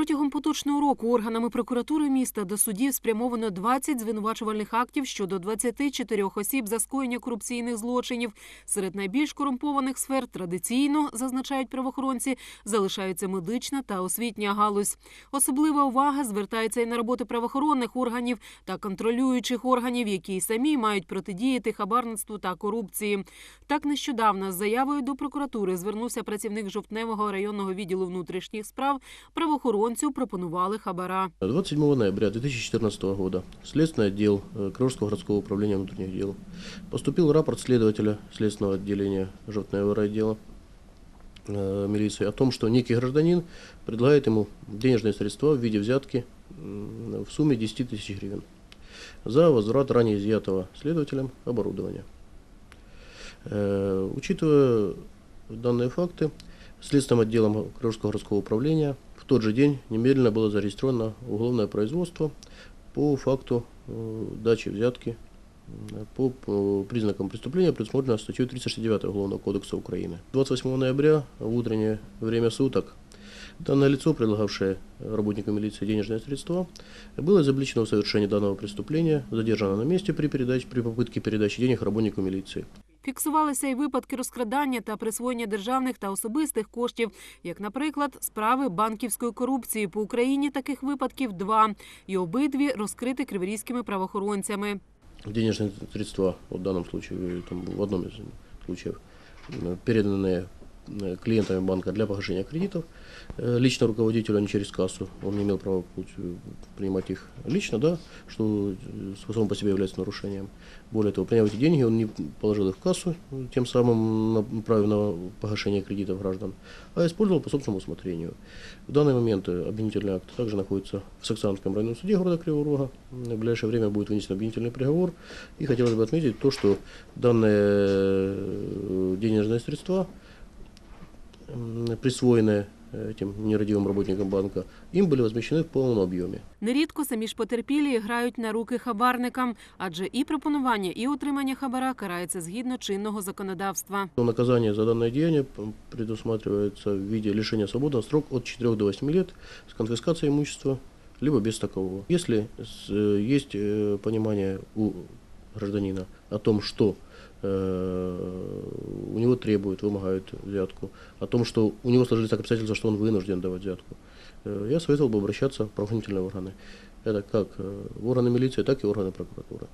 Протягом поточного року органами прокуратури міста до судів спрямовано 20 звинувачувальних актів щодо 24 осіб за скоєння корупційних злочинів. Серед найбільш корумпованих сфер традиційно, зазначають правоохоронці, залишаються медична та освітня галузь. Особлива увага звертається і на роботи правоохоронних органів та контролюючих органів, які й самі мають протидіяти хабарництву та корупції. Так нещодавно з заявою до прокуратури звернувся працівник жовтневого районного відділу внутрішніх справ Правоохоронцю пропонували хабара. 27 ноября 2014 года в Следственный отдел э, Крыжского городского управления внутренних дел поступил рапорт следователя Следственного отделения Жовтного райотдела э, милиции о том, что некий гражданин предлагает ему денежные средства в виде взятки м, в сумме 10 тысяч гривен за возврат ранее изъятого следователем оборудования. Э, Учитывая данные факты, Следственным отделом Крыжского городского управления в тот же день немедленно было зарегистрировано уголовное производство по факту э, дачи взятки м, по, по признакам преступления, предусмотрено статьей 369 Уголовного кодекса Украины. 28 ноября в утреннее время суток данное лицо, предлагавшее работнику милиции денежные средства, было изобличено в совершении данного преступления, задержано на месте при, передаче, при попытке передачи денег работнику милиции. Фіксувалися й випадки розкрадання та присвоєння державних та особистих коштів, як, наприклад, справи банківської корупції по Україні. Таких випадків два, і обидві розкриті криворізькими правоохоронцями. денежные средства, вот в данном случае, э, там, в одном из случаев, э, переданные э, клиентами банка для погашения кредитов, э, лично руководителю, а не через кассу, он не имел права получ- принимать их лично, да, что э, само по себе является нарушением. Более того, приняв эти деньги, он не положил их в кассу, э, тем самым направив на погашение кредитов граждан, а использовал по собственному усмотрению. В данный момент э, обвинительный акт также находится в Саксанском районном суде города Кривого Рога. В ближайшее время будет вынесен обвинительный приговор. И хотелось бы отметить то, что данные э, денежные средства, присвоенные этим нерадивым работникам банка, им были возмещены в полном объеме. Нерідко самі ж потерпілі грають на руки хабарникам, адже і пропонування, і отримання хабара карається згідно чинного законодавства. Но наказание за данное деяние п- предусматривается в виде лишения свободы на срок от 4 до 8 лет с конфискацией имущества, либо без такового. Если с- э, есть э, понимание у гражданина о том, что э, у него требуют, вымогают взятку, о том, что у него сложились так обстоятельства, что он вынужден давать взятку, э, я советовал бы обращаться в правоохранительные органы. Это как э, в органы милиции, так и органы прокуратуры.